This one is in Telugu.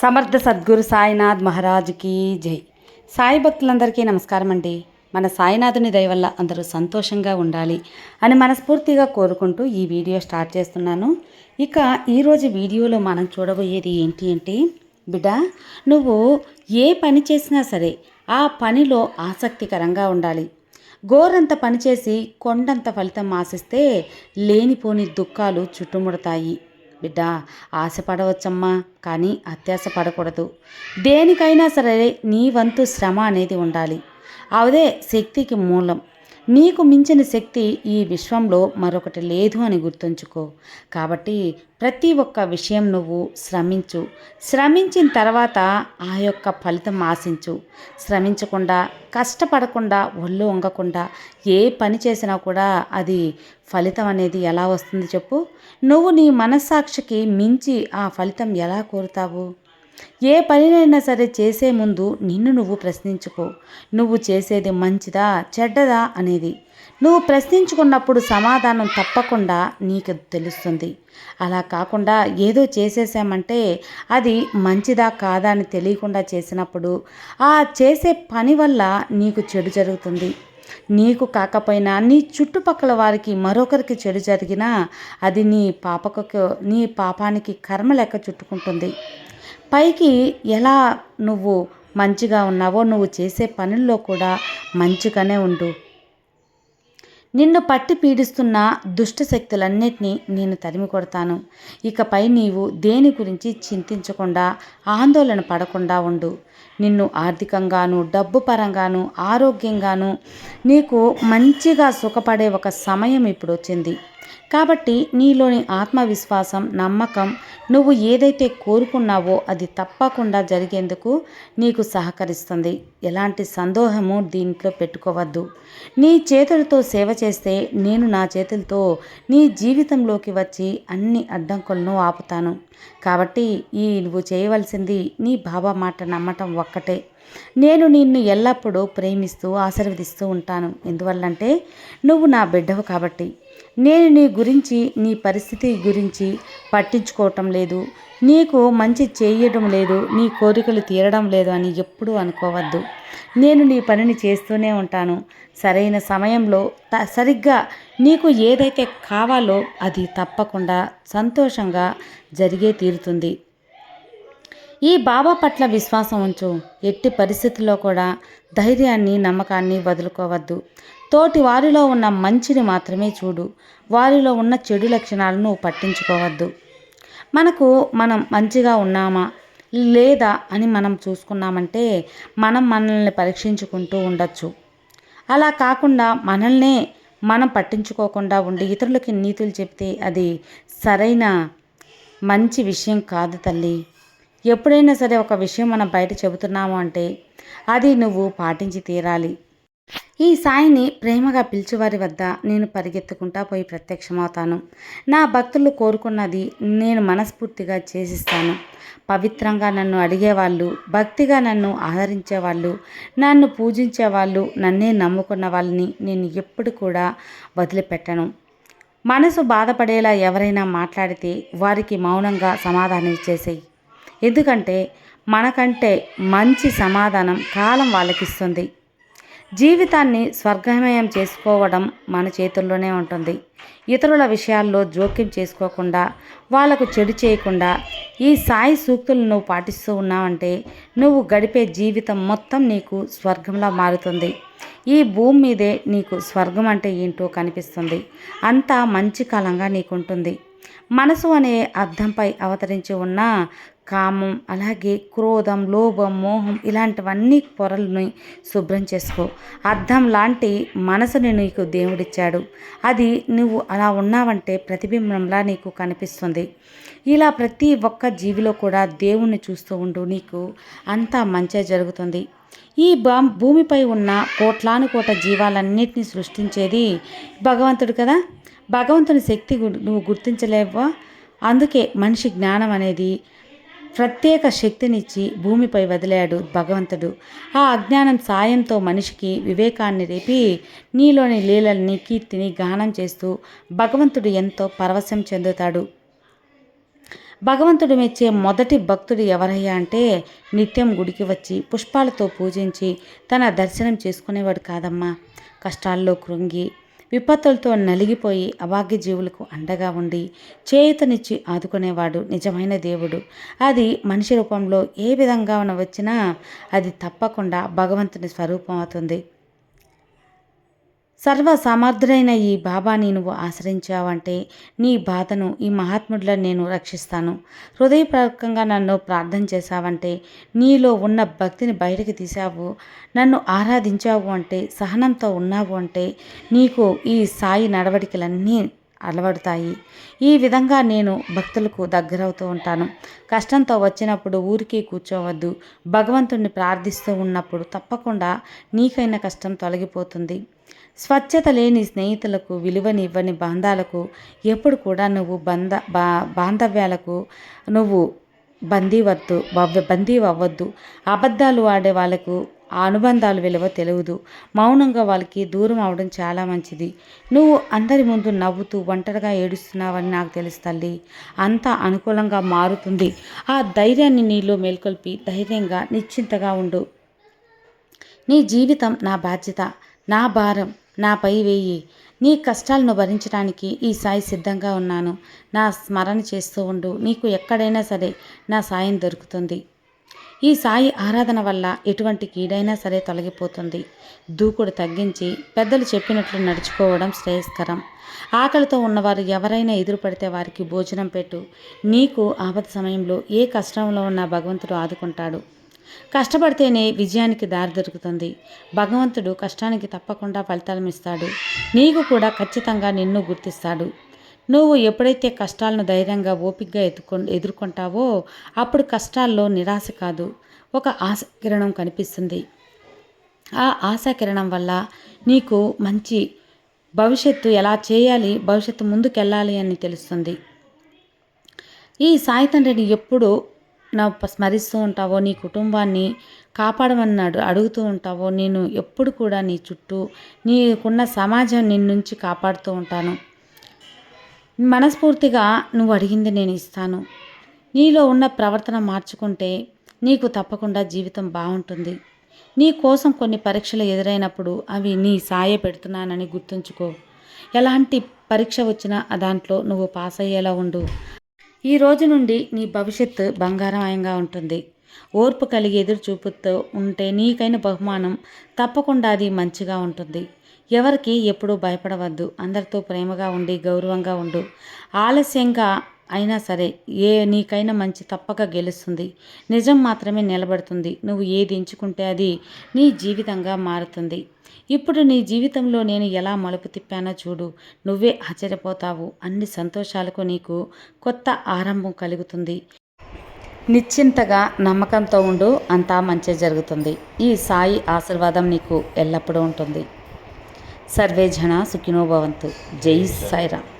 సమర్థ సద్గురు సాయినాథ్ మహారాజుకి జై. సాయి భక్తులందరికీ నమస్కారం అండి. మన సాయినాథుని దయ వల్ల అందరూ సంతోషంగా ఉండాలి అని మనస్ఫూర్తిగా కోరుకుంటూ ఈ వీడియో స్టార్ట్ చేస్తున్నాను. ఇక ఈరోజు వీడియోలో మనం చూడబోయేది ఏంటి అంటే బిడ్డ నువ్వు ఏ పని చేసినా సరే ఆ పనిలో ఆసక్తికరంగా ఉండాలి. గోరంత పనిచేసి కొండంత ఫలితం ఆశిస్తే లేనిపోని దుఃఖాలు చుట్టుముడతాయి. బిడ్డ ఆశపడవచ్చమ్మా కానీ అత్యాశ పడకూడదు. దేనికైనా సరే నీ వంతు శ్రమ అనేది ఉండాలి. అదే శక్తికి మూలం. నీకు మించిన శక్తి ఈ విశ్వంలో మరొకటి లేదు అని గుర్తుంచుకో. కాబట్టి ప్రతి ఒక్క విషయం నువ్వు శ్రమించు. శ్రమించిన తర్వాత ఆ యొక్క ఫలితం ఆశించు. శ్రమించకుండా కష్టపడకుండా ఒళ్ళు వంగకుండా ఏ పని చేసినా కూడా అది ఫలితం అనేది ఎలా వస్తుంది చెప్పు. నువ్వు నీ మనస్సాక్షికి మించి ఆ ఫలితం ఎలా కోరుతావు? ఏ పనినైనా సరే చేసే ముందు నిన్ను నువ్వు ప్రశ్నించుకో. నువ్వు చేసేది మంచిదా చెడ్డదా అనేది. నువ్వు ప్రశ్నించుకున్నప్పుడు సమాధానం తప్పకుండా నీకు తెలుస్తుంది. అలా కాకుండా ఏదో చేసేసామంటే అది మంచిదా కాదా అని తెలియకుండా చేసినప్పుడు ఆ చేసే పని వల్ల నీకు చెడు జరుగుతుంది. నీకు కాకపోయినా నీ చుట్టుపక్కల వారికి మరొకరికి చెడు జరిగినా అది నీ పాపకు నీ పాపానికి కర్మ లెక్క చుట్టుకుంటుంది. పైకి ఎలా నువ్వు మంచిగా ఉన్నావో నువ్వు చేసే పనుల్లో కూడా మంచిగానే ఉండు. నిన్ను పట్టి పీడిస్తున్న దుష్ట శక్తులన్నిటినీ నేను తరిమి కొడతాను. ఇకపై నీవు దేని గురించి చింతించకుండా ఆందోళన పడకుండా ఉండు. నిన్ను ఆర్థికంగాను డబ్బు పరంగాను ఆరోగ్యంగాను నీకు మంచిగా సుఖపడే ఒక సమయం ఇప్పుడు వచ్చింది కాబట్టి నీలోని ఆత్మవిశ్వాసం నమ్మకం నువ్వు ఏదైతే కోరుకున్నావో అది తప్పకుండా జరిగేందుకు నీకు సహకరిస్తుంది. ఎలాంటి సందోహము దీంట్లో పెట్టుకోవద్దు. నీ చేతులతో సేవ చేస్తే నేను నా చేతులతో నీ జీవితంలోకి వచ్చి అన్ని అడ్డంకులను ఆపుతాను. కాబట్టి ఈ నువ్వు చేయవలసింది నీ బాబా మాట నమ్మటం ఒక్కటే. నేను నిన్ను ఎల్లప్పుడూ ప్రేమిస్తూ ఆశీర్వదిస్తూ ఉంటాను. ఎందువల్లంటే నువ్వు నా బిడ్డవు కాబట్టి. నేను నీ గురించి నీ పరిస్థితి గురించి పట్టించుకోవటం లేదు. నీకు మంచి చేయడం లేదు. నీ కోరికలు తీరడం లేదు అని ఎప్పుడూ అనుకోవద్దు. నేను నీ పనిని చేస్తూనే ఉంటాను. సరైన సమయంలో త సరిగ్గా నీకు ఏదైతే కావాలో అది తప్పకుండా సంతోషంగా జరిగే తీరుతుంది. ఈ బాబా పట్ల విశ్వాసం ఉంచు. ఎట్టి పరిస్థితుల్లో కూడా ధైర్యాన్ని నమ్మకాన్ని వదులుకోవద్దు. తోటి వారిలో ఉన్న మంచిని మాత్రమే చూడు. వారిలో ఉన్న చెడు లక్షణాలను పట్టించుకోవద్దు. మనకు మనం మంచిగా ఉన్నామా? లేదా అని మనం చూసుకున్నామంటే మనం మనల్ని పరీక్షించుకుంటూ ఉండొచ్చు. అలా కాకుండా మనల్నే మనం పట్టించుకోకుండా ఉండి ఇతరులకి నీతులు చెప్తే అది సరైన మంచి విషయం కాదు తల్లి. ఎప్పుడైనా సరే ఒక విషయం మనం బయట చెబుతున్నాము అంటే అది నువ్వు పాటించి తీరాలి. ఈ సాయిని ప్రేమగా పిలిచేవారి వద్ద నేను పరిగెత్తుకుంటా పోయి ప్రత్యక్షమవుతాను. నా భక్తులు కోరుకున్నది నేను మనస్ఫూర్తిగా చేసిస్తాను. పవిత్రంగా నన్ను అడిగేవాళ్ళు భక్తిగా నన్ను ఆదరించేవాళ్ళు నన్ను పూజించేవాళ్ళు నన్నే నమ్ముకున్న వాళ్ళని నేను ఎప్పుడు కూడా వదిలిపెట్టను. మనసు బాధపడేలా ఎవరైనా మాట్లాడితే వారికి మౌనంగా సమాధానం ఇచ్చేసేయి. ఎందుకంటే మనకంటే మంచి సమాధానం కాలం వాళ్ళకిస్తుంది. జీవితాన్ని స్వర్గమయం చేసుకోవడం మన చేతుల్లోనే ఉంటుంది. ఇతరుల విషయాల్లో జోక్యం చేసుకోకుండా వాళ్ళకు చెడు చేయకుండా ఈ సాయి సూక్తులు నువ్వు పాటిస్తూ ఉన్నావంటే నువ్వు గడిపే జీవితం మొత్తం నీకు స్వర్గంలా మారుతుంది. ఈ భూమి మీదే నీకు స్వర్గం అంటే ఏంటో కనిపిస్తుంది. అంతా మంచి కాలంగా నీకుంటుంది. మనసు అనే అర్థంపై అవతరించి ఉన్న కామం అలాగే క్రోధం లోభం మోహం ఇలాంటివన్నీ పొరల్ని శుభ్రం చేసుకో. అర్థం లాంటి మనసుని నీకు దేవుడిచ్చాడు. అది నువ్వు అలా ఉన్నావంటే ప్రతిబింబంలా నీకు కనిపిస్తుంది. ఇలా ప్రతి ఒక్క జీవిలో కూడా దేవుణ్ణి చూస్తూ ఉండు. నీకు అంతా మంచే జరుగుతుంది. ఈ భూమిపై ఉన్న కోట్లాను కోట జీవాలన్నింటినీ సృష్టించేది భగవంతుడు కదా? భగవంతుని శక్తి నువ్వు గుర్తించలేవా? అందుకే మనిషి జ్ఞానం అనేది ప్రత్యేక శక్తినిచ్చి భూమిపై వదిలాడు భగవంతుడు. ఆ అజ్ఞానం సాయంతో మనిషికి వివేకాన్ని రేపి నీలోని లీలల్ని కీర్తిని గానం చేస్తూ భగవంతుడు ఎంతో పరవశం చెందుతాడు. భగవంతుడు మెచ్చే మొదటి భక్తుడు ఎవరయ్యా అంటే నిత్యం గుడికి వచ్చి పుష్పాలతో పూజించి తన దర్శనం చేసుకునేవాడు కాదమ్మా. కష్టాల్లో కృంగి విపత్తులతో నలిగిపోయి అభాగ్య జీవులకు అండగా ఉండి చేయుతనిచ్చి ఆదుకునేవాడు నిజమైన దేవుడు. అది మనిషి రూపంలో ఏ విధంగా వచ్చినా అది తప్పకుండా భగవంతుని స్వరూపం అవుతుంది. సర్వసమర్థుడైన ఈ బాబాని నువ్వు ఆశ్రయించావంటే నీ బాధను ఈ మహాత్ముడిలో నేను రక్షిస్తాను. హృదయపూర్వకంగా నన్ను ప్రార్థన చేశావంటే నీలో ఉన్న భక్తిని బయటకు తీసావు నన్ను ఆరాధించావు అంటే సహనంతో ఉన్నావు అంటే నీకు ఈ సాయి నడవడికలన్నీ అలవడతాయి. ఈ విధంగా నేను భక్తులకు దగ్గరవుతూ ఉంటాను. కష్టంతో వచ్చినప్పుడు ఊరికి కూర్చోవద్దు. భగవంతుణ్ణి ప్రార్థిస్తూ ఉన్నప్పుడు తప్పకుండా నీకైన కష్టం తొలగిపోతుంది. స్వచ్ఛత లేని స్నేహితులకు విలువనివ్వని బంధాలకు ఎప్పుడు కూడా నువ్వు బంధ బా బాంధవ్యాలకు నువ్వు బందీవద్దు బందీ అవ్వద్దు అబద్ధాలు ఆడే వాళ్ళకు ఆ అనుబంధాలు విలువ తెలియదు మౌనంగా వాళ్ళకి దూరం అవడం చాలా మంచిది. నువ్వు అందరి ముందు నవ్వుతూ ఒంటరిగా ఏడుస్తున్నావని నాకు తెలుసు తల్లి. అంతా అనుకూలంగా మారుతుంది. ఆ ధైర్యాన్ని నీలో మేల్కొల్పి ధైర్యంగా నిశ్చింతగా ఉండు. నీ జీవితం నా బాధ్యత నా భారం నాపై వేయి. నీ కష్టాలను భరించడానికి ఈ సాయి సిద్ధంగా ఉన్నాను. నా స్మరణ చేస్తూ ఉండు. నీకు ఎక్కడైనా సరే నా సాయం దొరుకుతుంది. ఈ సాయి ఆరాధన వల్ల ఎటువంటి కీడైనా సరే తొలగిపోతుంది. దూకుడు తగ్గించి పెద్దలు చెప్పినట్లు నడుచుకోవడం శ్రేయస్కరం. ఆకలితో ఉన్నవారు ఎవరైనా ఎదురు పడితే వారికి భోజనం పెట్టు. నీకు ఆపద సమయంలో ఏ కష్టంలో ఉన్న భగవంతుడు ఆదుకుంటాడు. కష్టపడితేనే విజయానికి దారి దొరుకుతుంది. భగవంతుడు కష్టానికి తప్పకుండా ఫలితాలమిస్తాడు నీకు కూడా ఖచ్చితంగా నిన్ను గుర్తిస్తాడు. నువ్వు ఎప్పుడైతే కష్టాలను ధైర్యంగా ఓపికగా ఎదుర్కొ ఎదుర్కొంటావో అప్పుడు కష్టాల్లో నిరాశ కాదు. ఒక ఆశ కిరణం కనిపిస్తుంది. ఆ ఆశాకిరణం వల్ల నీకు మంచి భవిష్యత్తు ఎలా చేయాలి భవిష్యత్తు ముందుకెళ్ళాలి అని తెలుస్తుంది. ఈ సాయి తండ్రిని ఎప్పుడు నా స్మరిస్తూ ఉంటావో నీ కుటుంబాన్ని కాపాడమన్నాడు అడుగుతూ ఉంటావో నేను ఎప్పుడు కూడా నీ చుట్టూ నీకున్న సమాజం నిన్నుంచి కాపాడుతూ ఉంటాను. మనస్ఫూర్తిగా నువ్వు అడిగింది నేను ఇస్తాను. నీలో ఉన్న ప్రవర్తన మార్చుకుంటే నీకు తప్పకుండా జీవితం బాగుంటుంది. నీ కోసం కొన్ని పరీక్షలు ఎదురైనప్పుడు అవి నీ సాయ పెడుతున్నానని గుర్తుంచుకో. ఎలాంటి పరీక్ష వచ్చినా దాంట్లో నువ్వు పాస్ అయ్యేలా ఉండు. ఈ రోజు నుండి నీ భవిష్యత్తు బంగారమయంగా ఉంటుంది. ఓర్పు కలిగి ఎదురు చూపుతూ ఉంటే నీకైన బహుమానం తప్పకుండా అది మంచిగా ఉంటుంది. ఎవరికి ఎప్పుడూ భయపడవద్దు. అందరితో ప్రేమగా ఉండి గౌరవంగా ఉండు. ఆలస్యంగా అయినా సరే ఏ నీకైనా మంచి తప్పక గెలుస్తుంది. నిజం మాత్రమే నిలబడుతుంది. నువ్వు ఏది ఎంచుకుంటే అది నీ జీవితంగా మారుతుంది. ఇప్పుడు నీ జీవితంలో నేను ఎలా మలుపు తిప్పానో చూడు. నువ్వే ఆశ్చర్యపోతావు. అన్ని సంతోషాలకు నీకు కొత్త ఆరంభం కలుగుతుంది. నిశ్చింతగా నమ్మకంతో ఉండు. అంతా మంచి జరుగుతుంది. ఈ సాయి ఆశీర్వాదం నీకు ఎల్లప్పుడూ ఉంటుంది. सर्वे जना सुखिनो भवन्तु। जै सायिराम्